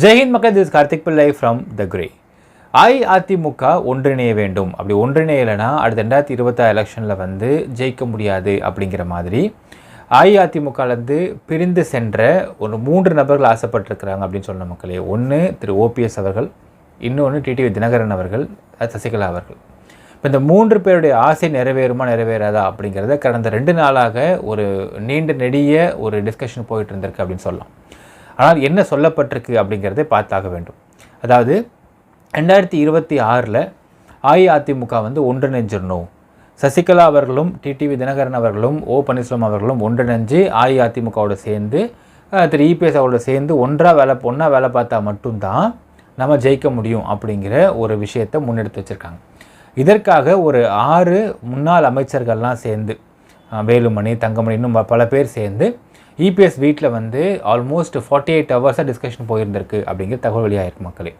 ஜெயஹிந்த் மக்கள் this Karthik Pillai from the grey AIADMK ஒன்றிணைய வேண்டும். அப்படி ஒன்றிணையலைன்னா அடுத்த ரெண்டாயிரத்தி இருபத்தாறு எலெக்ஷனில் வந்து ஜெயிக்க முடியாது அப்படிங்கிற மாதிரி அஇஅதிமுகலேருந்து பிரிந்து சென்ற ஒரு மூன்று நபர்கள் ஆசைப்பட்டிருக்கிறாங்க அப்படின்னு சொன்ன மக்களே. ஒன்று திரு ஓபிஎஸ் அவர்கள் இன்னொன்று டிடிவி தினகரன் அவர்கள் சசிகலா அவர்கள். இப்போ இந்த மூன்று பேருடைய ஆசை நிறைவேறுமா நிறைவேறாதா அப்படிங்கிறத கடந்த ரெண்டு நாளாக ஒரு நீண்ட நெடிய ஒரு டிஸ்கஷன் போயிட்டு இருந்திருக்கு அப்படின்னு சொல்லலாம். ஆனால் என்ன சொல்லப்பட்டிருக்கு அப்படிங்கிறதை பார்த்தாக வேண்டும். அதாவது ரெண்டாயிரத்தி இருபத்தி ஆறில் அஇஅதிமுக வந்து ஒன்றிணைஞ்சிடணும் சசிகலா அவர்களும் டிடிவி தினகரன் அவர்களும் ஓ. பன்னீர்செல்வம் அவர்களும் ஒன்றிணைஞ்சு அஇஅதிமுகவோட சேர்ந்து திரு. இபிஎஸ் அவரோட சேர்ந்து ஒன்றா வேலை ஒன்றா வேலை பார்த்தா மட்டும்தான் நம்ம ஜெயிக்க முடியும் அப்படிங்கிற ஒரு விஷயத்தை முன்னெடுத்து வச்சுருக்காங்க. இதற்காக ஒரு ஆறு முன்னாள் அமைச்சர்கள்லாம் சேர்ந்து வேலுமணி தங்கமணி இன்னும் பல பேர் சேர்ந்து இபிஎஸ் வீட்டில் வந்து ஆல்மோஸ்ட் ஃபார்ட்டி எயிட் ஹவர்ஸாக டிஸ்கஷன் போயிருந்திருக்கு அப்படிங்கிற தகவல் வெளியாகிருக்கு மக்களே.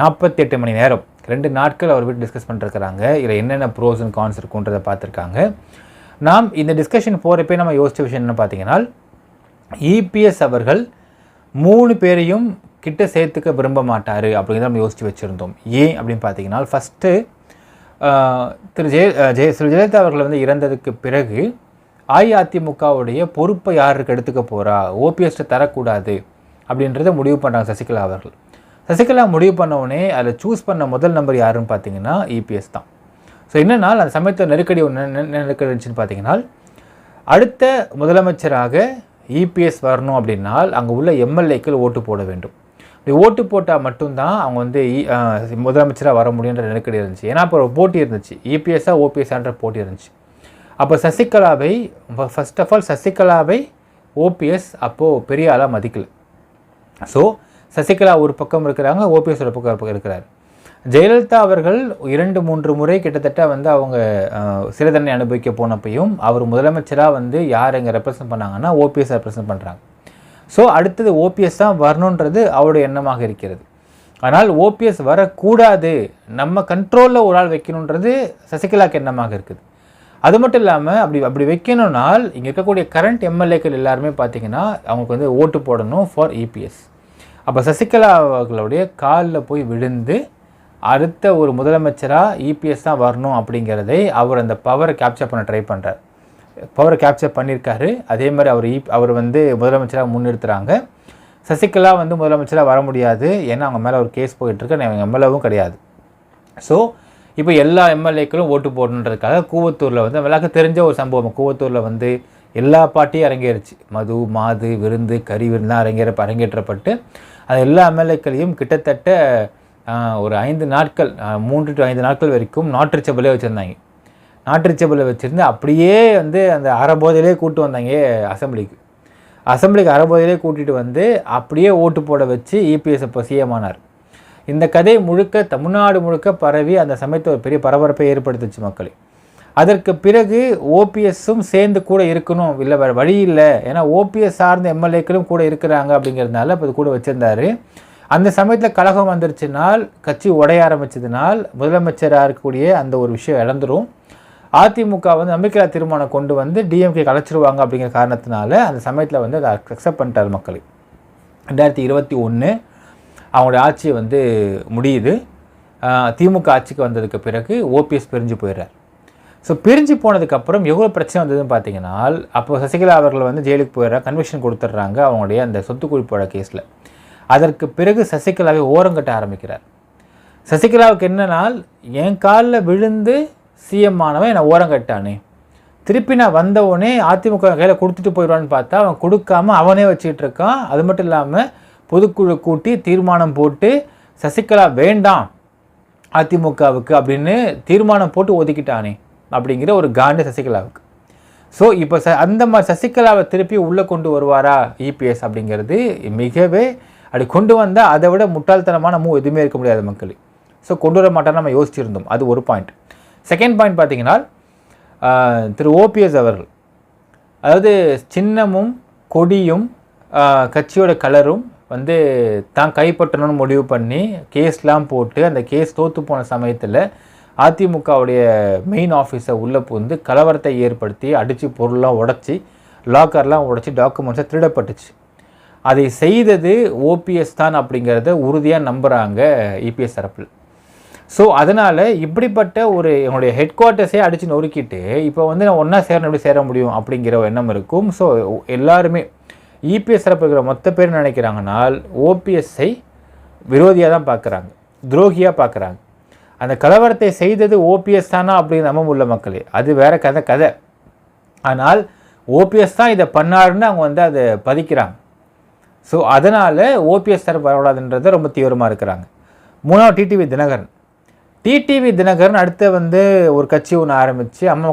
நாற்பத்தெட்டு மணி நேரம். ரெண்டு நாட்கள் அவர் வீட்டு டிஸ்கஸ் பண்ணிருக்கிறாங்க. இதில் என்னென்ன ப்ரோஸ் அண்ட் கான்ஸ் இருக்குன்றதை பார்த்துருக்காங்க. நாம் இந்த டிஸ்கஷன் போகிறப்பே நம்ம யோசித்த விஷயம் என்ன பார்த்தீங்கன்னா இபிஎஸ் அவர்கள் மூணு பேரையும் கிட்ட சேர்த்துக்க விரும்ப மாட்டார் அப்படிங்கிறத நம்ம யோசித்து வச்சுருந்தோம். ஏன் அப்படின்னு பார்த்தீங்கன்னா ஃபஸ்ட்டு திரு ஜெய ஜெய திரு ஜெயலலிதா அவர்கள் வந்து இறந்ததுக்கு பிறகு அஇஅதிமுகவுடைய பொறுப்பை யாருக்கு எடுத்துக்க போகிறா ஓபிஎஸ்ட்டை தரக்கூடாது அப்படின்றத முடிவு பண்ணுறாங்க சசிகலா அவர்கள். சசிகலா முடிவு பண்ணவுடனே அதில் சூஸ் பண்ண முதல் நம்பர் யாருன்னு பார்த்தீங்கன்னா இபிஎஸ் தான். ஸோ என்னென்னா அந்த சமயத்தில் நெருக்கடி நெருக்கடி இருந்துச்சுன்னு பார்த்தீங்கன்னா அடுத்த முதலமைச்சராக இபிஎஸ் வரணும் அப்படின்னால் அங்கே உள்ள எம்எல்ஏக்கள் ஓட்டு போட வேண்டும். இப்படி ஓட்டு போட்டால் மட்டும்தான் அவங்க வந்து e, முதலமைச்சராக வர முடியுன்ற நெருக்கடி இருந்துச்சு. ஏன்னா அப்போ ஒரு போட்டி இருந்துச்சு. இபிஎஸ்ஸாக ஓபிஎஸ்ஸான்ற போட்டி இருந்துச்சு. அப்போ சசிகலாவை ஃபஸ்ட் ஆஃப் ஆல் சசிகலாவை ஓபிஎஸ் அப்போது பெரிய ஆளாக மதிக்கல. ஸோ சசிகலா ஒரு பக்கம் இருக்கிறாங்க ஓபிஎஸ் ஒரு பக்கம் இருக்கிறார். ஜெயலலிதா அவர்கள் இரண்டு மூன்று முறை கிட்டத்தட்ட வந்து அவங்க அஹ், சிறை தண்டனை அனுபவிக்க போனப்பையும் அவர் முதலமைச்சராக வந்து யார் இங்கே ரெப்ரசன்ட் பண்ணாங்கன்னா ஓபிஎஸ் ரெப்ரசன்ட் பண்ணுறாங்க ஸோ அடுத்தது ஓபிஎஸ் தான் வரணுன்றது அவருடைய எண்ணமாக இருக்கிறது. ஆனால் ஓபிஎஸ் வரக்கூடாது நம்ம கண்ட்ரோலில் ஒரு ஆள் வைக்கணுன்றது சசிகலாக்கு எண்ணமாக இருக்குது. அது மட்டும் இல்லாமல் அப்படி அப்படி வைக்கணும்னால் இங்கே இருக்கக்கூடிய கரண்ட் எம்எல்ஏக்கள் எல்லாருமே பார்த்தீங்கன்னா அவங்களுக்கு வந்து ஓட்டு போடணும் ஃபார் இபிஎஸ் அப்போ சசிகலா அவர்களுடைய காலில் போய் விழுந்து அடுத்த ஒரு முதலமைச்சராக இபிஎஸ் தான் வரணும் அப்படிங்கிறதை அவர் அந்த பவரை கேப்சர் பண்ண ட்ரை பண்ணுறார் பவரை கேப்சர் பண்ணியிருக்காரு. அதே மாதிரி அவர் இ அவர் வந்து முதலமைச்சராக முன்னிறுத்துகிறாங்க சசிகலா வந்து முதலமைச்சராக வர முடியாது. ஏன்னா அவங்க மேலே ஒரு கேஸ் போயிட்டுருக்கு அவங்க எம்எல்ஏவும் கிடையாது. ஸோ இப்போ எல்லா எம்எல்ஏக்களும் ஓட்டு போடணுன்றதுக்காக கூவத்தூரில் வந்து எல்லாருக்கும் தெரிஞ்ச ஒரு சம்பவம். கூவத்தூரில் வந்து எல்லா பாட்டியும் அரங்கேறுச்சு. மது மாது விருந்து கறி விருந்தெலாம் அரங்கேற அரங்கேற்றப்பட்டு அது எல்லா எம்எல்ஏக்களையும் கிட்டத்தட்ட ஒரு ஐந்து நாட்கள் மூன்று டு ஐந்து நாட்கள் வரைக்கும் நாட்டுச்சபலே வச்சுருந்தாங்க. நாட்டுச்சபலை வச்சுருந்து அப்படியே வந்து அந்த அறபோதையிலே கூட்டு வந்தாங்க அசெம்பிளிக்கு. அசெம்பிளிக்கு அறபோதையிலே கூட்டிகிட்டு வந்து அப்படியே ஓட்டு போட வச்சு இபிஎஸ் அப்போ சிஎம் ஆனார். இந்த கதை முழுக்க தமிழ்நாடு முழுக்க பரவி அந்த சமயத்தை ஒரு பெரிய பரபரப்பை ஏற்படுத்துச்சு மக்களை. அதற்கு பிறகு ஓபிஎஸ்ஸும் சேர்ந்து கூட இருக்கணும். இல்லை வேறு வழி இல்லை. ஏன்னா ஓபிஎஸ் சார்ந்த எம்எல்ஏக்களும் கூட இருக்கிறாங்க அப்படிங்கிறதுனால இப்போ கூட வச்சுருந்தாரு. அந்த சமயத்தில் கழகம் வந்துருச்சுனால் கட்சி உடைய ஆரம்பிச்சதுனால் முதலமைச்சராக இருக்கக்கூடிய அந்த ஒரு விஷயம் இழந்துடும் அதிமுக வந்து நம்பிக்கையா தீர்மானம் கொண்டு வந்து டிஎம்கே கலைச்சிருவாங்க அப்படிங்கிற காரணத்தினால அந்த சமயத்தில் வந்து அதை அக்செப்ட் பண்ணிட்டார் மக்கள். ரெண்டாயிரத்தி இருபத்தி ஒன்று அவங்களுடைய ஆட்சி வந்து முடியுது. திமுக ஆட்சிக்கு வந்ததுக்கு பிறகு ஓபிஎஸ் பிரிஞ்சு போயிடுறார். ஸோ பிரிஞ்சு போனதுக்கப்புறம் எவ்வளோ பிரச்சனை வந்ததுன்னு பார்த்தீங்கன்னா அப்போ சசிகலா அவர்கள் வந்து ஜெயிலுக்கு போயிடுறாங்க கன்விக்ஷன் கொடுத்துட்றாங்க அவங்களுடைய அந்த சொத்து குவிப்போட கேஸில் அதற்கு பிறகு சசிகலாவை ஓரங்கட்ட ஆரம்பிக்கிறார். சசிகலாவுக்கு என்னனால் என் காலில் விழுந்து சிஎம் ஆனவன் என்னை ஓரங்கட்டானே திருப்பி நான் வந்த உடனே அதிமுக கையில் கொடுத்துட்டு போயிடுவான்னு பார்த்தா அவன் கொடுக்காம அவனே வச்சுக்கிட்டு இருக்கான். அது மட்டும் இல்லாமல் பொதுக்குழு கூட்டி தீர்மானம் போட்டு சசிகலா வேண்டாம் அதிமுகவுக்கு அப்படின்னு தீர்மானம் போட்டு ஒதுக்கிட்டானே அப்படிங்கிற ஒரு காண்டு சசிகலாவுக்கு. ஸோ இப்போ ச அந்த மாதிரி சசிகலாவை திருப்பி உள்ளே கொண்டு வருவாரா இபிஎஸ் அப்படிங்கிறது மிகவே அப்படி கொண்டு வந்தால் அதை விட முட்டாள்தனமான மூவ் எதுவுமே இருக்க முடியாது மக்கள். ஸோ கொண்டு வர மாட்டான்னு நம்ம யோசிச்சிருந்தோம். அது ஒரு பாயிண்ட். செகண்ட் பாயிண்ட் பார்த்தீங்கன்னா திரு ஓபிஎஸ் அவர்கள் அதாவது சின்னமும் கொடியும் கட்சியோட கலரும் வந்து தான் கைப்பற்றணும்னு முடிவு பண்ணி கேஸ்லாம் போட்டு அந்த கேஸ் தோற்று போன சமயத்தில் அதிமுகவுடைய மெயின் ஆஃபீஸை உள்ளே புகுந்து கலவரத்தை ஏற்படுத்தி அடித்து பொருள்லாம் உடச்சி லாக்கர்லாம் உடச்சி டாக்குமெண்ட்ஸை திருடப்பட்டுச்சு. அதை செய்தது ஓபிஎஸ் தான் அப்படிங்கிறத உறுதியாக நம்புகிறாங்க இபிஎஸ் தரப்பில். ஸோ அதனால் இப்படிப்பட்ட ஒரு என்னுடைய ஹெட் குவார்ட்டர்ஸே அடித்து நொறுக்கிட்டு இப்போ வந்து நான் ஒன்றா சேரணும் எப்படி சேர முடியும் அப்படிங்கிற ஒரு எண்ணம் இருக்கும். ஸோ எல்லாருமே இபிஎஸ் தரப்பு இருக்கிற மொத்த பேர் நினைக்கிறாங்கனால் ஓபிஎஸ்ஐ விரோதியாக தான் பார்க்குறாங்க. துரோகியாக பார்க்குறாங்க. அந்த கலவரத்தை செய்தது ஓபிஎஸ் தானா அப்படின்னு நம்ம உள்ள மக்களே? அது வேற கதை கதை. ஆனால் ஓபிஎஸ் தான் இதை பண்ணாருன்னு அவங்க வந்து அதை பதிக்கிறாங்க. ஸோ அதனால் ஓபிஎஸ் தரப்பு வரக்கூடாதுன்றதை ரொம்ப தீவிரமாக இருக்கிறாங்க. மூணாவது டிடிவி தினகரன். டிடிவி தினகரன் அடுத்து வந்து ஒரு கட்சி ஒன்று ஆரம்பித்து அம்மா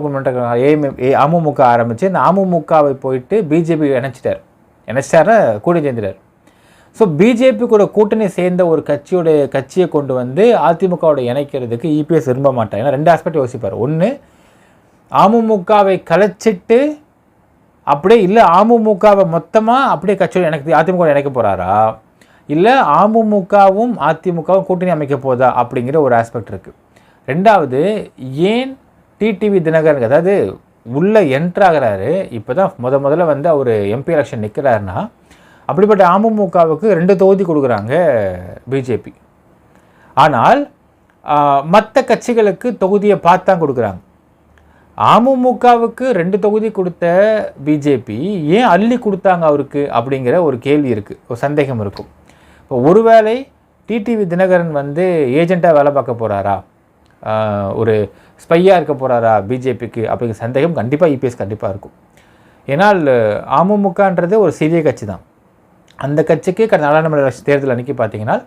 ஏ அமமுக ஆரம்பித்து இந்த அமமுகவை போயிட்டு பிஜேபி இணைச்சிட்டார். இணைச்சிட்டாருன்னா கூட சேர்ந்துட்டார். ஸோ பிஜேபி கூட கூட்டணி சேர்ந்த ஒரு கட்சியோட கட்சியை கொண்டு வந்து அதிமுகவோட இணைக்கிறதுக்கு இபிஎஸ் விரும்ப மாட்டார். ஏன்னா ரெண்டு ஆஸ்பெக்ட் யோசிப்பார். ஒன்று அமமுகவை கலைச்சிட்டு அப்படியே இல்லை அமமுகவை மொத்தமாக அப்படியே கட்சியோட எனக்கு அதிமுக இணைக்க போகிறாரா இல்லை அமமுகவும் அதிமுகவும் கூட்டணி அமைக்க போதா? அப்படிங்கிற ஒரு ஆஸ்பெக்ட் இருக்குது ரெண்டாவது ஏன் டிடிவி தினகரன் அதாவது உள்ளே என்ட்ராகிறாரு இப்போ தான் முத முதல்ல வந்து அவர் எம்பி எலெக்ஷன் நிற்கிறாருன்னா அப்படிப்பட்ட அமமுகவுக்கு ரெண்டு தொகுதி கொடுக்குறாங்க பிஜேபி ஆனால் மற்ற கட்சிகளுக்கு தொகுதியை பார்த்து தான் கொடுக்குறாங்க. அமமுகவுக்கு ரெண்டு தொகுதி கொடுத்த பிஜேபி ஏன் அள்ளி கொடுத்தாங்க அவருக்கு அப்படிங்கிற ஒரு கேள்வி இருக்குது ஒரு சந்தேகம் இருக்கும். இப்போ ஒருவேளை டிடிவி தினகரன் வந்து ஏஜெண்ட்டாக வேலை பார்க்க போகிறாரா ஒரு ஸ்பையாக இருக்க போகிறாரா பிஜேபிக்கு அப்படிங்கிற சந்தேகம் கண்டிப்பாக இபிஎஸ் கண்டிப்பாக இருக்கும். ஏன்னால் அமமுகன்றது ஒரு சிறிய கட்சி தான் அந்த கட்சிக்கு கடந்த நாடாளுமன்ற தேர்தல் அன்றைக்கி பார்த்தீங்கன்னா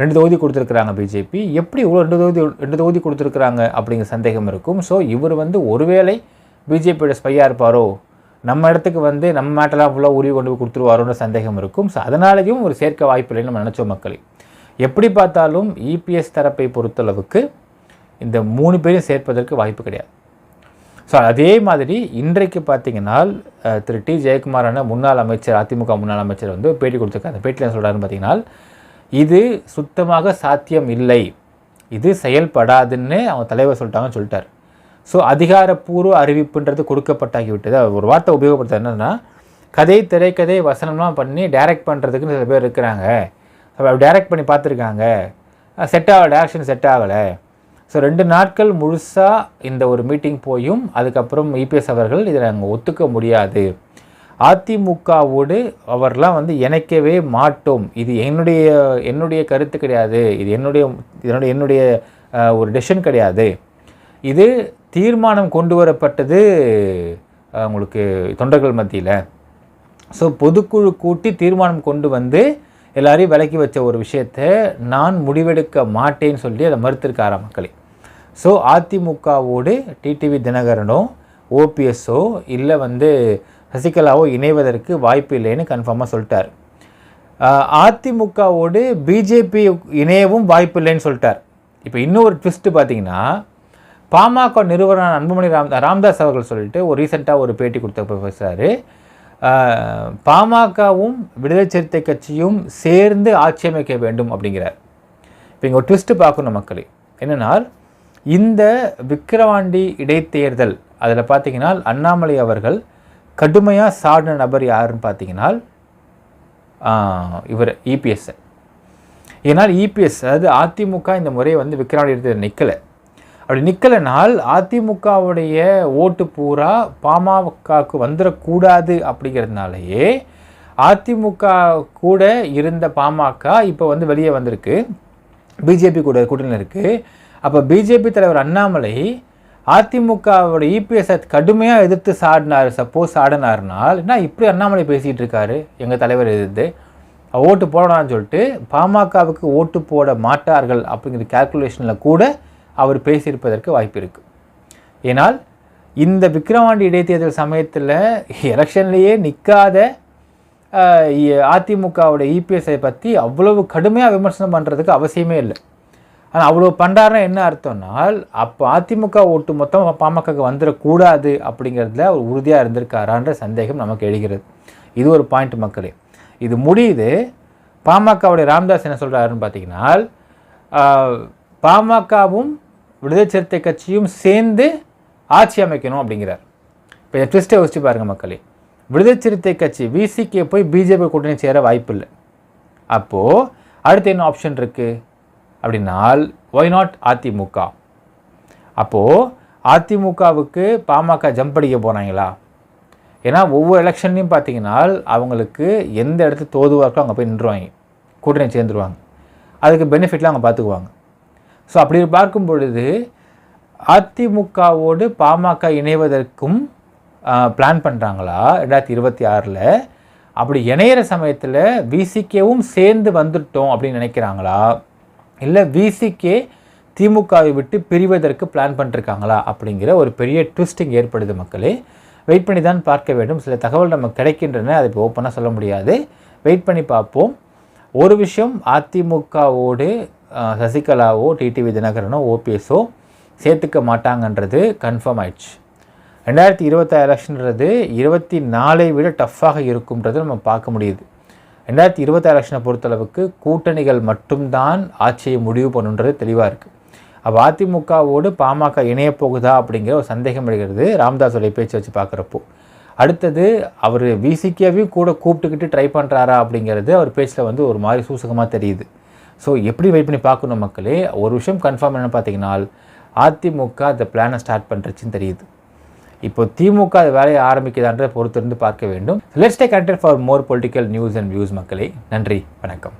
ரெண்டு தொகுதி கொடுத்துருக்குறாங்க பிஜேபி. எப்படி இவ்வளோ ரெண்டு தொகுதி ரெண்டு தொகுதி கொடுத்துருக்குறாங்க அப்படிங்கிற சந்தேகம் இருக்கும். ஸோ இவர் வந்து ஒருவேளை பிஜேபியோட ஸ்பையாக இருப்பாரோ நம்ம இடத்துக்கு வந்து நம்ம மேட்டெல்லாம் ஃபுல்லாக உருவி கொண்டு போய் கொடுத்துருவாரோன்ற சந்தேகம் இருக்கும். ஸோ அதனாலேயும் ஒரு சேர்க்க வாய்ப்பு இல்லைன்னு நம்ம நினச்சோம் மக்களே. எப்படி பார்த்தாலும் இபிஎஸ் தரப்பை பொறுத்தளவுக்கு இந்த மூணு பேரையும் சேர்ப்பதற்கு வாய்ப்பு கிடையாது. ஸோ அதே மாதிரி இன்றைக்கு பார்த்தீங்கன்னா திரு டி. ஜெயக்குமாரான முன்னாள் அமைச்சர் அதிமுக முன்னாள் அமைச்சர் வந்து பேட்டி கொடுத்துருக்காரு. அந்த பேட்டியில் சொல்கிறாருன்னு பார்த்தீங்கன்னா இது சுத்தமாக சாத்தியம் இல்லை. இது செயல்படாதுன்னு அவங்க தலைவர் சொல்லிட்டாங்கன்னு சொல்லிட்டார். ஸோ அதிகாரப்பூர்வ அறிவிப்புன்றது கொடுக்கப்பட்டாகிவிட்டது. ஒரு வார்த்தை உபயோகப்படுத்த என்னன்னா கதை திரைக்கதை வசனம்லாம் பண்ணி டைரக்ட் பண்ணுறதுக்குன்னு சில பேர் இருக்கிறாங்க. டைரக்ட் பண்ணி பார்த்துருக்காங்க. செட் ஆகலை டேரக்ஷன் செட் ஆகலை. ஸோ ரெண்டு நாட்கள் முழுசாக இந்த ஒரு மீட்டிங் போயும். அதுக்கப்புறம் இபிஎஸ் அவர்கள் இதை நாங்கள் ஒத்துக்க முடியாது. அதிமுகவோடு அவர்லாம் வந்து இணைக்கவே மாட்டோம். இது என்னுடைய என்னுடைய கருத்து கிடையாது. இது என்னுடைய இதனுடைய என்னுடைய ஒரு டெசிஷன் கிடையாது. இது தீர்மானம் கொண்டு வரப்பட்டது உங்களுக்கு தொண்டர்கள் மத்தியில். ஸோ பொதுக்குழு கூட்டி தீர்மானம் கொண்டு வந்து எல்லாரையும் விலக்கி வச்ச ஒரு விஷயத்தை நான் முடிவெடுக்க மாட்டேன்னு சொல்லி அதை மறுத்திருக்காரா மக்களே. ஸோ அதிமுகவோடு டிடிவி தினகரனோ ஓபிஎஸ்ஸோ இல்லை வந்து சசிகலாவோ இணைவதற்கு வாய்ப்பு இல்லைன்னு கன்ஃபார்மாக சொல்லிட்டார். அதிமுகவோடு பிஜேபி இணையவும் வாய்ப்பு இல்லைன்னு சொல்லிட்டார். இப்போ இன்னொரு ட்விஸ்ட்டு பார்த்தீங்கன்னா பாமக நிறுவனர் அன்புமணி ராம் ராம்தாஸ் அவர்கள் சொல்லிட்டு ஒரு ரீசெண்டாக ஒரு பேட்டி கொடுத்த பேசுகிறாரு பாமகவும் விடுதலை சிறுத்தை கட்சியும் சேர்ந்து ஆட்சி அமைக்க வேண்டும் அப்படிங்கிறார். இப்போ இங்கே ஒரு ட்விஸ்ட்டு பார்க்கணும் மக்களே. என்னென்னால் இந்த விக்கிரவாண்டி இடைத்தேர்தல் அதில் பார்த்தீங்கன்னா அண்ணாமலை அவர்கள் கடுமையாக சாடின நபர் யாருன்னு பார்த்தீங்கன்னா இவர் இபிஎஸ் ஏன்னால் இபிஎஸ் அதாவது அதிமுக இந்த முறை வந்து விக்கிரவாண்டி இடைத்தேர்தல் நிற்கலை அப்படி நிற்கலைனால் அதிமுகவுடைய ஓட்டு பூரா பாமகவுக்கு வந்துடக்கூடாது அப்படிங்கிறதுனாலயே அதிமுக கூட இருந்த பாமக இப்போ வந்து வெளியே வந்திருக்கு. பிஜேபி கூட கூட்டணியில் இருக்குது அப்போ பிஜேபி தலைவர் அண்ணாமலை அதிமுகவோட இபிஎஸ்ஐ கடுமையாக எதிர்த்து சாடினார் சப்போஸ் ஆடினார்னால் என்ன இப்படி அண்ணாமலை பேசிகிட்டு இருக்காரு? எங்கள் தலைவர் எதிர்த்து. ஓட்டு போடலாம்னு சொல்லிட்டு பாமகவுக்கு ஓட்டு போட மாட்டார்கள் அப்படிங்கிற கேல்குலேஷனில் கூட அவர் பேசியிருப்பதற்கு வாய்ப்பு இருக்குது ஏனால் இந்த விக்கிரவாண்டி இடைத்தேர்தல் சமயத்தில் எலெக்ஷன்லேயே நிற்காத அதிமுகவோட இபிஎஸ்ஐ பற்றி அவ்வளவு கடுமையாக விமர்சனம் பண்ணுறதுக்கு அவசியமே இல்லை. ஆனால் அவ்வளோ பண்ணுறாருன்னா என்ன அர்த்தம்னால் அப்போ அதிமுக ஓட்டு மொத்தம் பாமகக்கு வந்துடக்கூடாது அப்படிங்கிறதுல அவர் உறுதியாக இருந்திருக்காரான்ற சந்தேகம் நமக்கு எழுகிறது. இது ஒரு பாயிண்ட் மக்களே. இது முடியுது. பாமகவுடைய ராம்தாஸ் என்ன சொல்கிறாருன்னு பார்த்தீங்கன்னா பாமகவும் விடுதலை சிறுத்தை கட்சியும் சேர்ந்து ஆட்சி அமைக்கணும் அப்படிங்கிறார். இப்போ ட்விஸ்ட்டை யோசிச்சு பாருங்கள் மக்களே. விடுதலை சிறுத்தை கட்சி விசிகே போய் பிஜேபி கூட்டணி சேர வாய்ப்பில்லை அப்போது அடுத்து என்ன ஆப்ஷன் இருக்குது அப்படின்னால் ஒய் நாட் அதிமுக அப்போது அதிமுகவுக்கு பாமக ஜம்ப் அடிக்க போகிறாங்களா ஏன்னா ஒவ்வொரு எலெக்ஷன்லையும் பார்த்தீங்கன்னா அவங்களுக்கு எந்த இடத்து தோதுவாக்கோ அங்கே போய் நின்றுவாங்க. கூட்டணி சேர்ந்துருவாங்க. அதுக்கு பெனிஃபிட்லாம் அவங்க பார்த்துக்குவாங்க. ஸோ அப்படி பார்க்கும் பொழுது அதிமுகவோடு பாமக இணைவதற்கும் பிளான் பண்ணுறாங்களா ரெண்டாயிரத்தி இருபத்தி ஆறில். அப்படி இணையிற சமயத்தில் விசிகேவும் சேர்ந்து வந்துட்டோம் அப்படின்னு நினைக்கிறாங்களா? இல்லை விசிகே திமுகவை விட்டு பிரிவதற்கு பிளான் பண்ணிருக்காங்களா? அப்படிங்கிற ஒரு பெரிய ட்விஸ்டிங் ஏற்படுது மக்களே. வெயிட் பண்ணி தான் பார்க்க வேண்டும். சில தகவல் நமக்கு கிடைக்கின்றன அதை இப்போ ஓப்பனாக சொல்ல முடியாது. வெயிட் பண்ணி பார்ப்போம். ஒரு விஷயம் அதிமுகவோடு சசிகலாவோ டிடிவி தினகரனோ ஓபிஎஸோ சேர்த்துக்க மாட்டாங்கன்றது கன்ஃபார்ம் ஆயிடுச்சு. ரெண்டாயிரத்தி இருபத்தாறு எலெக்ஷன்றது இருபத்தி நாலை விட டஃப்பாக இருக்கும்ன்றது நம்ம பார்க்க முடியுது. ரெண்டாயிரத்தி இருபத்தாறு எலெக்ஷனை பொறுத்தளவுக்கு கூட்டணிகள் மட்டும்தான் ஆட்சியை முடிவு பண்ணுன்றது தெளிவாக இருக்குது அப்போ அதிமுகவோடு பாமக இணையப்போகுதா அப்படிங்கிற ஒரு சந்தேகம் எழுகிறது ராம்தாஸோடைய பேச்சு வச்சு பார்க்குறப்போ. அடுத்தது அவர் விசிகேவையும் கூட கூப்பிட்டுக்கிட்டு ட்ரை பண்ணுறாரா அப்படிங்கிறது அவர் பேச்சில் வந்து ஒரு மாதிரி சூசகமாக தெரியுது. ஸோ எப்படி வெயிட் பண்ணி பார்க்கணும் மக்களே? ஒரு விஷயம் கன்ஃபார்ம் என்ன பார்த்தீங்கன்னா அதிமுக அந்த பிளானை ஸ்டார்ட் பண்ணுறச்சுன்னு தெரியுது. இப்போ திமுக அது வேலையை ஆரம்பிக்குதான்றதை பொறுத்திருந்து பார்க்க வேண்டும். Let's stay connected for more political news and views மக்களே. நன்றி வணக்கம்.